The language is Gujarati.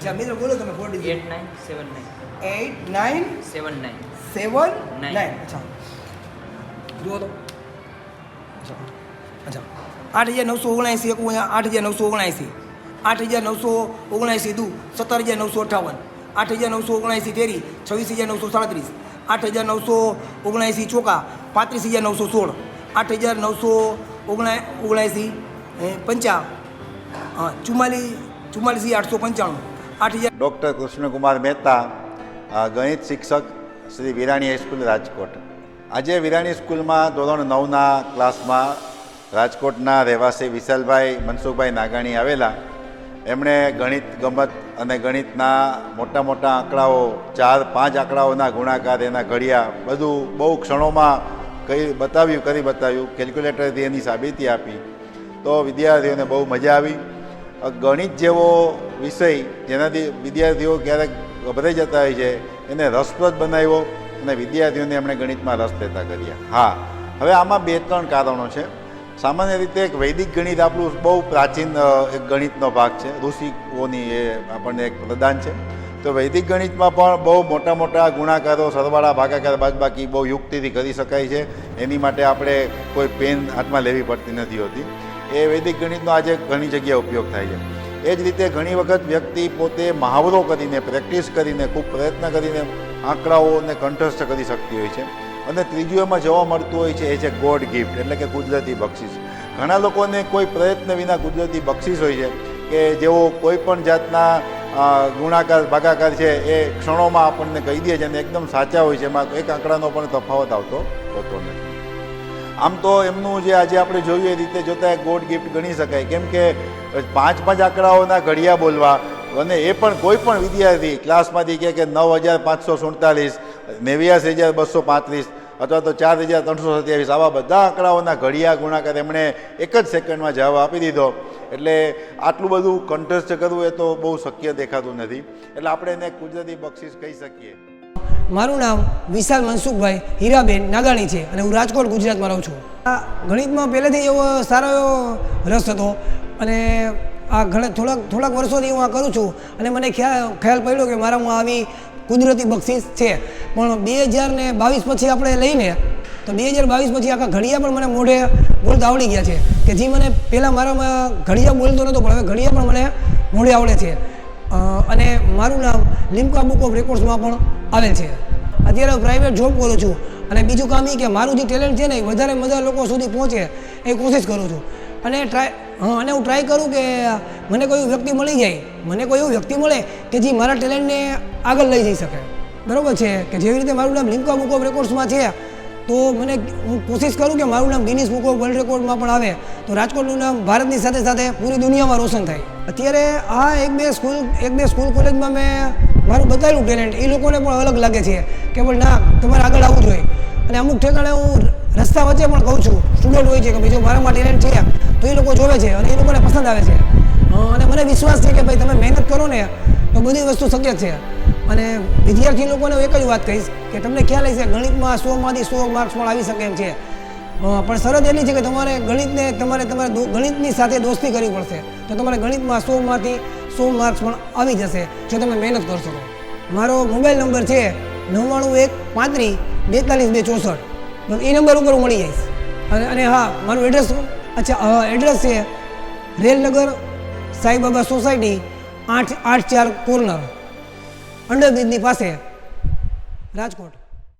અચ્છા મિત્રો બોલો તમે four digit eight nine seven nine eight nine seven nine seven. Nine અચ્છા જુઓ તો. અચ્છા અચ્છા આઠ હજાર નવસો ઓગણએંસી એકું આઠ હજાર નવસો ઓગણએંસી આઠ હજાર નવસો ઓગણએંસી દુ સત્તર હજાર નવસો અઠાવન. આઠ હજાર નવસો ઓગણએંસી તેરી છવ્વીસ હજાર નવસો સાડત્રીસ. આઠ હજાર નવસો ઓગણએંસી ચોકા પાંત્રીસ હજાર નવસો સોળ. આઠ હજાર નવસો ઓગણા ઓગણએંસી પંચા ચુમ્માલીસ ચુમ્માલીસ હજાર આઠસો પંચાણું. આઠ ડૉક્ટર કૃષ્ણકુમાર મહેતા ગણિત શિક્ષક શ્રી વિરાણી હાઈસ્કૂલ રાજકોટ. આજે વિરાણી સ્કૂલમાં ધોરણ નવના ક્લાસમાં રાજકોટના રહેવાસી વિશાલભાઈ, મનસુખભાઈ નાગાણી આવેલા. એમણે ગણિત, ગમત અને ગણિતના મોટા મોટા આંકડાઓ, ચાર, પાંચ આંકડાઓના ગુણાકાર, એના ઘડિયા, બધું બહુ ક્ષણોમાં કઈ બતાવ્યું, કરી બતાવ્યું, કેલ્ક્યુલેટરથી એની સાબિતી આપી. તો વિદ્યાર્થીઓને બહુ મજા આવી. ગણિત જેવો વિષય જેનાથી વિદ્યાર્થીઓ ક્યારેક ગભરાઈ જતા હોય છે, એને રસપ્રદ બનાવ્યો અને વિદ્યાર્થીઓને એમણે ગણિતમાં રસ લેતા કર્યા. હા, હવે આમાં બે ત્રણ કારણો છે. સામાન્ય રીતે એક વૈદિક ગણિત આપણું બહુ પ્રાચીન એક ગણિતનો ભાગ છે. ઋષિઓની એ આપણને એક પ્રદાન છે. તો વૈદિક ગણિતમાં પણ બહુ મોટા મોટા ગુણાકારો, સરવાળા, ભાગાકાર, બાદબાકી બહુ યુક્તિથી કરી શકાય છે. એની માટે આપણે કોઈ પેન હાથમાં લેવી પડતી નથી હોતી. એ વૈદિક ગણિતનો આજે ઘણી જગ્યાએ ઉપયોગ થાય છે. એ જ રીતે ઘણી વખત વ્યક્તિ પોતે મહાવરો કરીને, પ્રેક્ટિસ કરીને, ખૂબ પ્રયત્ન કરીને આંકડાઓને કંઠસ્થ કરી શકતી હોય છે. અને ત્રીજું એમાં જોવા મળતું હોય છે, એ છે ગોડ ગિફ્ટ, એટલે કે કુદરતી બક્ષિસ. ઘણા લોકોને કોઈ પ્રયત્ન વિના કુદરતી બક્ષિસ હોય છે કે જેઓ કોઈ પણ જાતના ગુણાકાર, ભાગાકાર છે, એ ક્ષણોમાં આપણને કહી દે છે અને એકદમ સાચા હોય છે. એમાં એક આંકડાનો પણ તફાવત આવતો હોતો નથી. આમ તો એમનું જે આજે આપણે જોયું એ રીતે જોતાં ગોડ ગિફ્ટ ગણી શકાય. કેમ કે પાંચ પાંચ આંકડાઓના ઘડિયા બોલવા અને એ પણ કોઈ પણ વિદ્યાર્થી ક્લાસમાંથી કહે કે નવ હજાર પાંચસો સુડતાલીસ, નેવ્યાસી હજાર બસો પાંત્રીસ અથવા તો ચાર હજાર ત્રણસો સત્યાવીસ આવા બધા આંકડાઓના ઘડિયા ગુણાકાર એમણે એક જ સેકન્ડમાં જવાબ આપી દીધો. એટલે આટલું બધું કંઠસ્થ કરવું એ તો બહુ શક્ય દેખાતું નથી. એટલે આપણે એને કુદરતી બક્ષિસ કહી શકીએ. મારું નામ વિશાલ મનસુખભાઈ હીરાબેન નાગાણી છે અને હું રાજકોટ, ગુજરાતમાં રહું છું. આ ગણિતમાં પહેલેથી એવો સારો એવો રસ હતો અને આ ઘણા થોડાક થોડાક વર્ષોથી હું આ કરું છું અને મને ખ્યાલ ખ્યાલ પડ્યો કે મારામાં આવી કુદરતી બક્ષિસ છે. પણ બે હજાર ને બાવીસ પછી આપણે લઈને, તો બે હજાર બાવીસ પછી આખા ઘડિયા પણ મને મોઢે બોલતા આવડી ગયા છે કે જે મને પહેલાં મારામાં ઘડિયા બોલતો નહોતો પણ હવે ઘડિયા પણ મને મોઢે આવડે છે. અને મારું નામ લિમ્કા બુક ઓફ રેકોર્ડ્સમાં પણ આવેલ છે. અત્યારે હું પ્રાઇવેટ જોબ કરું છું અને બીજું કામ એ કે મારું જે ટેલેન્ટ છે ને એ વધારે બધા લોકો સુધી પહોંચે એ કોશિશ કરું છું. અને ટ્રાય હા, અને હું ટ્રાય કરું કે મને કોઈ વ્યક્તિ મળી જાય, મને કોઈ એવું વ્યક્તિ મળે કે જે મારા ટેલેન્ટને આગળ લઈ જઈ શકે. બરાબર છે કે જેવી રીતે મારું નામ લિમ્કા બુક ઓફ રેકોર્ડ્સમાં છે તો મને હું કોશિશ કરું કે મારું નામ ગિનિસ બુક ઓફ વર્લ્ડ રેકોર્ડમાં પણ આવે. તો રાજકોટનું નામ ભારતની સાથે સાથે પૂરી દુનિયામાં રોશન થાય. અત્યારે આ એક બે સ્કૂલ, એક બે સ્કૂલ કોલેજમાં મેં મારું બતાવ્યું ટેલેન્ટ એ લોકોને પણ અલગ લાગે છે કે પણ ના, તમારે આગળ આવવું જોઈએ. અને અમુક ઠેકાણે હું રસ્તા વચ્ચે પણ કહું છું સ્ટુડન્ટ હોય છે કે ભાઈ જો મારામાં ટેલેન્ટ છે, તો એ લોકો જોવે છે અને એ લોકોને પસંદ આવે છે. અને મને વિશ્વાસ છે કે ભાઈ તમે મહેનત કરો ને, તો બધી વસ્તુ શક્ય છે. અને વિદ્યાર્થી લોકોને હું એક જ વાત કહીશ કે તમને ખ્યાલ હશે, ગણિતમાં સોમાંથી સો માર્ક્સ પણ આવી શકે એમ છે. પણ શરત એટલી છે કે તમારે ગણિતને, તમારે તમારે ગણિતની સાથે દોસ્તી કરવી પડશે. તો તમારે ગણિતમાં સોમાંથી સો માર્ક્સ પણ આવી જશે, જો તમે મહેનત કરશો મારો મોબાઈલ નંબર છે નવ્વાણું એક પાંત્રીસ બેતાલીસ બે ચોસઠ. એ નંબર ઉપર હું મળી જઈશ. અને અને હા, મારું એડ્રેસ અચ્છા એડ્રેસ છે રેલનગર સાઈબાબા સોસાયટી આઠ આઠ ચાર કોર્નર. અંડરબ્રિજની પાસે રાજકોટ.